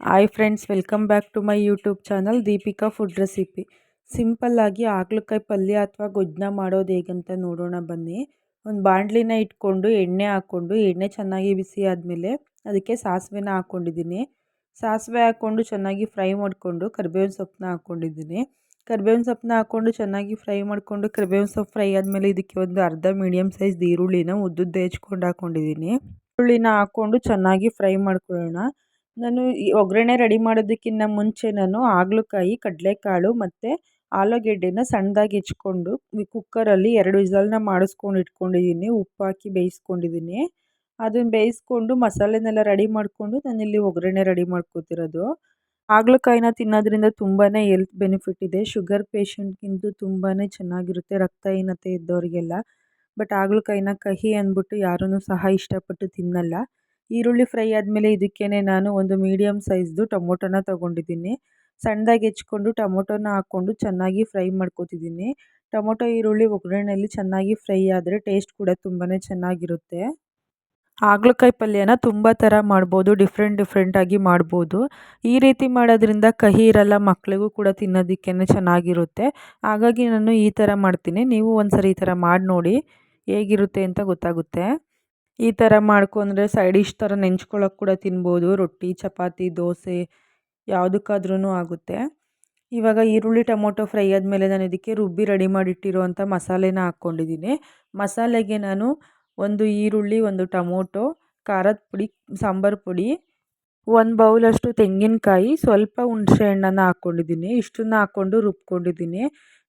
Hi friends welcome back to my YouTube channel Deepika food recipe ಸಿಂಪಲ್ಲಾಗಿ ಹಾಗಲಕಾಯಿ ಪಲ್ಯ ಅಥವಾ ಗೊಜ್ಜನ ಮಾಡೋದು ಹೇಗಂತ ನೋಡೋಣ ಬನ್ನಿ. ಒಂದು ಬಾಣಲಿನ ಇಟ್ಕೊಂಡು, ಎಣ್ಣೆ ಹಾಕ್ಕೊಂಡು, ಎಣ್ಣೆ ಚೆನ್ನಾಗಿ ಬಿಸಿ ಆದಮೇಲೆ ಅದಕ್ಕೆ ಸಾಸಿವೆನ ಹಾಕ್ಕೊಂಡಿದ್ದೀನಿ ಸಾಸಿವೆ ಹಾಕ್ಕೊಂಡು ಚೆನ್ನಾಗಿ ಫ್ರೈ ಮಾಡಿಕೊಂಡು ಕರಿಬೇವಿನ ಸೊಪ್ಪನ್ನ ಹಾಕ್ಕೊಂಡಿದ್ದೀನಿ ಕರಿಬೇವಿನ ಸೊಪ್ಪನ್ನ ಹಾಕ್ಕೊಂಡು ಚೆನ್ನಾಗಿ ಫ್ರೈ ಮಾಡಿಕೊಂಡು ಕರಿಬೇವಿನ ಸೊಪ್ಪು ಫ್ರೈ ಆದಮೇಲೆ ಇದಕ್ಕೆ ಒಂದು ಅರ್ಧ ಮೀಡಿಯಮ್ ಸೈಜ್ ಈರುಳ್ಳಿನ ಉದ್ದುದ್ದ ಹೆಚ್ಕೊಂಡು ಹಾಕ್ಕೊಂಡಿದ್ದೀನಿ ಈರುಳ್ಳಿನ ಹಾಕ್ಕೊಂಡು ಚೆನ್ನಾಗಿ ಫ್ರೈ ಮಾಡ್ಕೊಳ್ಳೋಣ. ನಾನು ಈ ಒಗ್ಗರಣೆ ರೆಡಿ ಮಾಡೋದಕ್ಕಿಂತ ಮುಂಚೆ ನಾನು ಹಾಗಲಕಾಯಿ ಕಡಲೆಕಾಳು ಮತ್ತು ಆಲೂಗೆಡ್ಡೆನ ಸಣ್ಣದಾಗಿ ಹೆಚ್ಕೊಂಡು ಕುಕ್ಕರಲ್ಲಿ ಎರಡು ವಿಸಲ್ನ ಮಾಡಿಸ್ಕೊಂಡು ಇಟ್ಕೊಂಡಿದ್ದೀನಿ. ಉಪ್ಪು ಹಾಕಿ ಬೇಯಿಸ್ಕೊಂಡಿದ್ದೀನಿ. ಅದನ್ನು ಬೇಯಿಸ್ಕೊಂಡು ಮಸಾಲೆನೆಲ್ಲ ರೆಡಿ ಮಾಡಿಕೊಂಡು ನಾನಿಲ್ಲಿ ಒಗ್ಗರಣೆ ರೆಡಿ ಮಾಡ್ಕೊತಿರೋದು. ಹಾಗಲಕಾಯಿನ ತಿನ್ನೋದ್ರಿಂದ ತುಂಬಾ ಹೆಲ್ತ್ ಬೆನಿಫಿಟ್ ಇದೆ. ಶುಗರ್ ಪೇಷಂಟ್ಗಿಂತೂ ತುಂಬಾ ಚೆನ್ನಾಗಿರುತ್ತೆ ರಕ್ತಹೀನತೆ ಇದ್ದವರಿಗೆಲ್ಲ ಬಟ್ ಹಾಗಲಕಾಯಿನ ಕಹಿ ಅಂದ್ಬಿಟ್ಟು ಯಾರೂ ಸಹ ಇಷ್ಟಪಟ್ಟು ತಿನ್ನಲ್ಲ. ಈರುಳ್ಳಿ ಫ್ರೈ ಆದಮೇಲೆ ಇದಕ್ಕೇ ನಾನು ಒಂದು ಮೀಡಿಯಮ್ ಸೈಜ್ದು ಟೊಮೊಟೊನ ತೊಗೊಂಡಿದ್ದೀನಿ. ಸಣ್ಣದಾಗಿ ಹೆಚ್ಕೊಂಡು ಟೊಮೊಟೊನ ಹಾಕ್ಕೊಂಡು ಚೆನ್ನಾಗಿ ಫ್ರೈ ಮಾಡ್ಕೊತಿದ್ದೀನಿ. ಟೊಮೊಟೊ, ಈರುಳ್ಳಿ ಒಗ್ಗರಣೆಯಲ್ಲಿ ಚೆನ್ನಾಗಿ ಫ್ರೈ ಆದರೆ ಟೇಸ್ಟ್ ಕೂಡ ತುಂಬಾ ಚೆನ್ನಾಗಿರುತ್ತೆ. ಹಾಗಲಕಾಯಿ ಪಲ್ಯನ ತುಂಬ ಥರ ಮಾಡ್ಬೋದು, ಡಿಫ್ರೆಂಟ್ ಡಿಫ್ರೆಂಟಾಗಿ ಮಾಡ್ಬೋದು. ಈ ರೀತಿ ಮಾಡೋದ್ರಿಂದ ಕಹಿ ಇರಲ್ಲ ಮಕ್ಕಳಿಗೂ ಕೂಡ ತಿನ್ನೋದಕ್ಕೇ ಚೆನ್ನಾಗಿರುತ್ತೆ. ಹಾಗಾಗಿ ನಾನು ಈ ಥರ ಮಾಡ್ತೀನಿ. ನೀವು ಒಂದ್ಸರಿ ಈ ಥರ ಮಾಡಿ ನೋಡಿ ಹೇಗಿರುತ್ತೆ ಅಂತ ಗೊತ್ತಾಗುತ್ತೆ. ಈ ಥರ ಮಾಡ್ಕೊಂಡ್ರೆ ಸೈಡ್ ಡಿಶ್ ಥರ ನೆಂಚ್ಕೊಳ್ಳೋಕೆ ಕೂಡ ತಿನ್ಬೋದು. ರೊಟ್ಟಿ, ಚಪಾತಿ, ದೋಸೆ ಯಾವುದಕ್ಕಾದ್ರೂ ಆಗುತ್ತೆ. ಇವಾಗ ಈರುಳ್ಳಿ, ಟೊಮೊಟೊ ಫ್ರೈ ಆದಮೇಲೆ ನಾನು ಇದಕ್ಕೆ ರುಬ್ಬಿ ರೆಡಿ ಮಾಡಿಟ್ಟಿರುವಂಥ ಮಸಾಲೆನ ಹಾಕ್ಕೊಂಡಿದ್ದೀನಿ. ಮಸಾಲೆಗೆ ನಾನು ಒಂದು ಈರುಳ್ಳಿ, ಒಂದು ಟೊಮೊಟೊ, ಖಾರದ ಪುಡಿ, ಸಾಂಬಾರು ಪುಡಿ, ಒಂದು ಬೌಲಷ್ಟು ತೆಂಗಿನಕಾಯಿ, ಸ್ವಲ್ಪ ಹುಣಸೆ ಹಣ್ಣನ್ನು ಹಾಕ್ಕೊಂಡಿದ್ದೀನಿ. ಇಷ್ಟನ್ನು ಹಾಕ್ಕೊಂಡು ರುಬ್ಕೊಂಡಿದ್ದೀನಿ.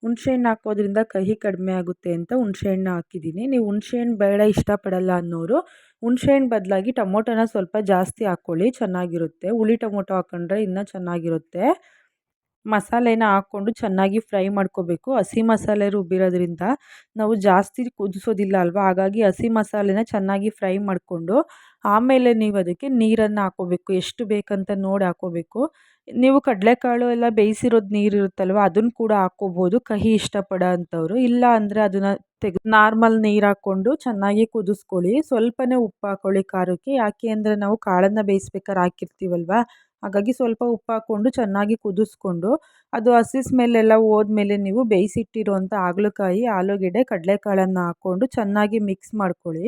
ಹುಣಸೆಹಣ್ಣು ಹಾಕೋದ್ರಿಂದ ಕಹಿ ಕಡಿಮೆ ಆಗುತ್ತೆ ಅಂತ ಹುಣಸೆಹಣ್ಣು ಹಾಕಿದ್ದೀನಿ. ನೀವು ಹುಣಸೆಹಣ್ಣು ಬೇಡ ಇಷ್ಟಪಡಲ್ಲ ಅನ್ನೋರು, ಹುಣಸೆಹಣ್ಣು ಬದಲಾಗಿ ಟೊಮೊಟೊನ ಸ್ವಲ್ಪ ಜಾಸ್ತಿ ಹಾಕ್ಕೊಳ್ಳಿ ಚೆನ್ನಾಗಿರುತ್ತೆ. ಹುಳಿ ಟೊಮೊಟೊ ಹಾಕ್ಕೊಂಡ್ರೆ ಇನ್ನೂ ಚೆನ್ನಾಗಿರುತ್ತೆ. ಮಸಾಲೆನ ಹಾಕ್ಕೊಂಡು ಚೆನ್ನಾಗಿ ಫ್ರೈ ಮಾಡ್ಕೋಬೇಕು. ಹಸಿ ಮಸಾಲೆ ರುಬ್ಬಿರೋದ್ರಿಂದ ನಾವು ಜಾಸ್ತಿ ಕುದಿಸೋದಿಲ್ಲ ಅಲ್ವಾ? ಹಾಗಾಗಿ ಹಸಿ ಮಸಾಲೆನ ಚೆನ್ನಾಗಿ ಫ್ರೈ ಮಾಡಿಕೊಂಡು ಆಮೇಲೆ ನೀವು ಅದಕ್ಕೆ ನೀರನ್ನು ಹಾಕ್ಕೋಬೇಕು ಎಷ್ಟು ಬೇಕಂತ ನೋಡಿ ಹಾಕ್ಕೋಬೇಕು ನೀವು ಕಡಲೆಕಾಳು ಎಲ್ಲ ಬೇಯಿಸಿರೋದು ನೀರು ಇರುತ್ತಲ್ವ ಅದನ್ನು ಕೂಡ ಹಾಕ್ಕೋಬೋದು. ಕಹಿ ಇಷ್ಟಪಡೋ ಅಂಥವ್ರು. ಇಲ್ಲ ಅಂದರೆ ಅದನ್ನು ತೆಗೆದು ನಾರ್ಮಲ್ ನೀರು ಹಾಕ್ಕೊಂಡು ಚೆನ್ನಾಗಿ ಕುದಿಸ್ಕೊಳ್ಳಿ. ಸ್ವಲ್ಪನೇ ಉಪ್ಪು ಹಾಕ್ಕೊಳ್ಳಿ ಖಾರಕ್ಕೆ. ಯಾಕೆ ಅಂದರೆ ನಾವು ಕಾಳನ್ನು ಬೇಯಿಸ್ಬೇಕಾದ್ರೆ ಹಾಕಿರ್ತೀವಲ್ವ? ಹಾಗಾಗಿ ಸ್ವಲ್ಪ ಉಪ್ಪು ಹಾಕ್ಕೊಂಡು ಚೆನ್ನಾಗಿ ಕುದಿಸ್ಕೊಂಡು ಅದು ಹಸಿ ಸ್ಮೆಲ್ಲೆಲ್ಲ ಹೋದ್ಮೇಲೆ ನೀವು ಬೇಯಿಸಿಟ್ಟಿರುವಂಥ ಹಾಗಲಕಾಯಿ, ಆಲೂಗೆಡ್ಡೆ, ಕಡಲೆಕಾಳನ್ನು ಹಾಕ್ಕೊಂಡು ಚೆನ್ನಾಗಿ ಮಿಕ್ಸ್ ಮಾಡ್ಕೊಳ್ಳಿ.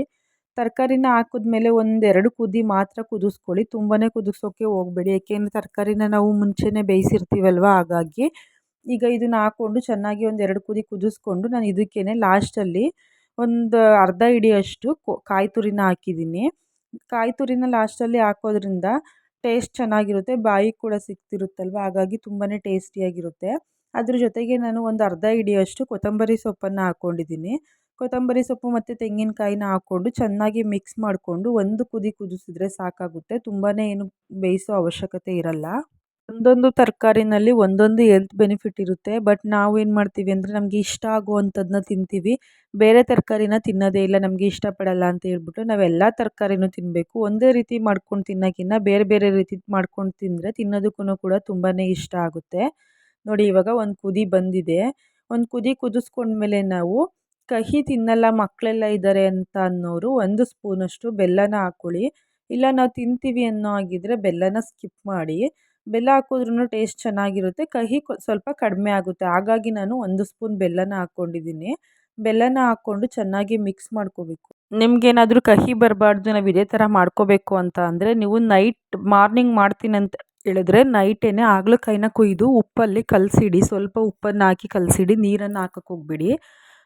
ತರಕಾರಿನ ಹಾಕಿದ್ಮೇಲೆ ಒಂದೆರಡು ಕುದಿ ಮಾತ್ರ ಕುದಿಸ್ಕೊಳ್ಳಿ. ತುಂಬಾ ಕುದಿಸೋಕ್ಕೆ ಹೋಗಬೇಡಿ. ಏಕೆಂದರೆ ತರಕಾರಿನ ನಾವು ಮುಂಚೆನೇ ಬೇಯಿಸಿರ್ತೀವಲ್ವ? ಹಾಗಾಗಿ ಈಗ ಇದನ್ನು ಹಾಕ್ಕೊಂಡು ಚೆನ್ನಾಗಿ ಒಂದೆರಡು ಕುದಿ ಕುದಿಸ್ಕೊಂಡು ನಾನು ಇದಕ್ಕೇನೆ ಲಾಸ್ಟಲ್ಲಿ ಒಂದು ಅರ್ಧ ಹಿಡಿಯಷ್ಟು ಕಾಯಿ ತುರಿನ ಹಾಕಿದ್ದೀನಿ. ಕಾಯಿ ತುರಿನ ಲಾಸ್ಟಲ್ಲಿ ಹಾಕೋದ್ರಿಂದ ಟೇಸ್ಟ್ ಚೆನ್ನಾಗಿರುತ್ತೆ ಬಾಯಿಗೆ ಕೂಡ ಸಿಗ್ತಿರುತ್ತಲ್ವ? ಹಾಗಾಗಿ ತುಂಬಾ ಟೇಸ್ಟಿಯಾಗಿರುತ್ತೆ ಅದ್ರ ಜೊತೆಗೆ ನಾನು ಒಂದು ಅರ್ಧ ಹಿಡಿಯಷ್ಟು ಕೊತ್ತಂಬರಿ ಸೊಪ್ಪನ್ನು ಹಾಕ್ಕೊಂಡಿದ್ದೀನಿ ಕೊತ್ತಂಬರಿ ಸೊಪ್ಪು ಮತ್ತು ತೆಂಗಿನಕಾಯಿನ ಹಾಕ್ಕೊಂಡು ಚೆನ್ನಾಗಿ ಮಿಕ್ಸ್ ಮಾಡಿಕೊಂಡು ಒಂದು ಕುದಿ ಕುದಿಸಿದ್ರೆ ಸಾಕಾಗುತ್ತೆ. ತುಂಬಾ ಏನು ಬೇಯಿಸೋ ಅವಶ್ಯಕತೆ ಇರಲ್ಲ. ಒಂದೊಂದು ತರಕಾರಿನಲ್ಲಿ ಒಂದೊಂದು ಹೆಲ್ತ್ ಬೆನಿಫಿಟ್ ಇರುತ್ತೆ. ಬಟ್ ನಾವು ಏನು ಮಾಡ್ತೀವಿ ಅಂದರೆ ನಮಗೆ ಇಷ್ಟ ಆಗುವಂಥದ್ದನ್ನ ತಿಂತೀವಿ. ಬೇರೆ ತರಕಾರಿನ ತಿನ್ನೋದೇ ಇಲ್ಲ, ನಮಗೆ ಇಷ್ಟಪಡಲ್ಲ ಅಂತ ಹೇಳ್ಬಿಟ್ಟು ನಾವೆಲ್ಲ ತರಕಾರಿನೂ ತಿನ್ನಬೇಕು ಒಂದೇ ರೀತಿ ಮಾಡ್ಕೊಂಡು ತಿನ್ನೋಕ್ಕಿಂತ ಬೇರೆ ಬೇರೆ ರೀತಿ ಮಾಡ್ಕೊಂಡು ತಿಂದರೆ ತಿನ್ನೋದಕ್ಕೂ ಕೂಡ ತುಂಬಾ ಇಷ್ಟ ಆಗುತ್ತೆ. ನೋಡಿ ಇವಾಗ ಒಂದು ಕುದಿ ಬಂದಿದೆ. ಒಂದು ಕುದಿ ಕುದಿಸ್ಕೊಂಡ್ಮೇಲೆ ನಾವು ಕಹಿ ತಿನ್ನಲ್ಲ ಮಕ್ಕಳೆಲ್ಲ ಇದ್ದಾರೆ ಅಂತ ಅನ್ನೋರು ಒಂದು ಸ್ಪೂನಷ್ಟು ಬೆಲ್ಲನ ಹಾಕ್ಕೊಳ್ಳಿ ಇಲ್ಲ ನಾವು ತಿಂತೀವಿ ಅನ್ನೋ ಹಾಗಿದ್ರೆ ಬೆಲ್ಲನ ಸ್ಕಿಪ್ ಮಾಡಿ. ಬೆಲ್ಲ ಹಾಕಿದ್ರೂ ಟೇಸ್ಟ್ ಚೆನ್ನಾಗಿರುತ್ತೆ. ಕಹಿ ಸ್ವಲ್ಪ ಕಡಿಮೆ ಆಗುತ್ತೆ. ಹಾಗಾಗಿ ನಾನು ಒಂದು ಸ್ಪೂನ್ ಬೆಲ್ಲನ ಹಾಕ್ಕೊಂಡಿದ್ದೀನಿ ಬೆಲ್ಲನ ಹಾಕ್ಕೊಂಡು ಚೆನ್ನಾಗಿ ಮಿಕ್ಸ್ ಮಾಡ್ಕೋಬೇಕು. ನಿಮಗೇನಾದರೂ ಕಹಿ ಬರಬಾರ್ದು, ನಾವು ಇದೇ ಥರ ಮಾಡ್ಕೋಬೇಕು ಅಂತ ಅಂದರೆ ನೀವು ನೈಟ್ ಮಾರ್ನಿಂಗ್ ಮಾಡ್ತೀನಿ ಅಂತ ಹೇಳಿದ್ರೆ ನೈಟೇ ಹಾಗಲಕಾಯಿನ ಕೊಯ್ದು ಉಪ್ಪಲ್ಲಿ ಕಲಸಿಡಿ. ಸ್ವಲ್ಪ ಉಪ್ಪನ್ನು ಹಾಕಿ ಕಲಸಿಡಿ, ನೀರನ್ನು ಹಾಕಕ್ಕೆ ಹೋಗ್ಬೇಡಿ.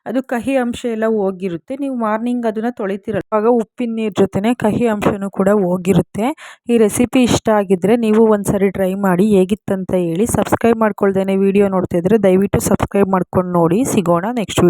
ಅದು ಕಹಿ ಅಂಶ ಎಲ್ಲ ಹೋಗಿರುತ್ತೆ. ನೀವು ಮಾರ್ನಿಂಗ್ ಅದನ್ನು ತೊಳಿತೀರಲ್ಲ, ಆಗ ಉಪ್ಪಿನ ನೀರು ಜೊತೆನೇ ಕಹಿ ಅಂಶವೂ ಕೂಡ ಹೋಗಿರುತ್ತೆ. ಈ ರೆಸಿಪಿ ಇಷ್ಟ ಆಗಿದ್ದರೆ ನೀವು ಒಂದ್ಸರಿ ಟ್ರೈ ಮಾಡಿ, ಹೇಗಿತ್ತಂತ ಹೇಳಿ. ಸಬ್ಸ್ಕ್ರೈಬ್ ಮಾಡ್ಕೊಳ್ದೇ ವೀಡಿಯೋ ನೋಡ್ತಿದ್ರೆ ದಯವಿಟ್ಟು ಸಬ್ಸ್ಕ್ರೈಬ್ ಮಾಡ್ಕೊಂಡು ನೋಡಿ. ಸಿಗೋಣ ನೆಕ್ಸ್ಟ್